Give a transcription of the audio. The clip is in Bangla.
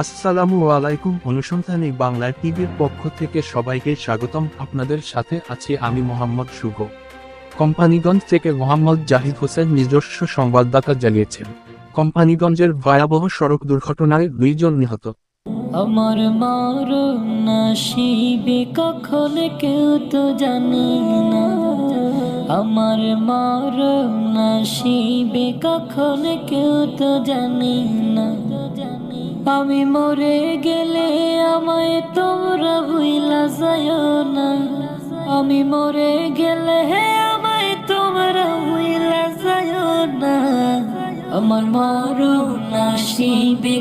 আসসালামু আলাইকুম, অনুসন্ধানী বাংলা টিভির পক্ষ থেকে সবাইকে স্বাগতম। আপনাদের সাথে আছি আমি মোহাম্মদ শুভ। কোম্পানিগঞ্জ থেকে মোহাম্মদ জাহিদ হোসেন নিজস্ব সংবাদদাতা জানিয়েছেন। কোম্পানিগঞ্জের ভয়াবহ সড়ক দুর্ঘটনায় দুইজন নিহত। আমার মরণ নসিবে কখন কেউ তো জানে না। আমার মরণ নসিবে কখন কেউ তো জানে না। আমি মরে গেলে আমায় তোমরা ভুইলা যায় না। আমি মরে গেলে আমায় তোমরা ভুইলা যায় না। আমার মরণ নসিবে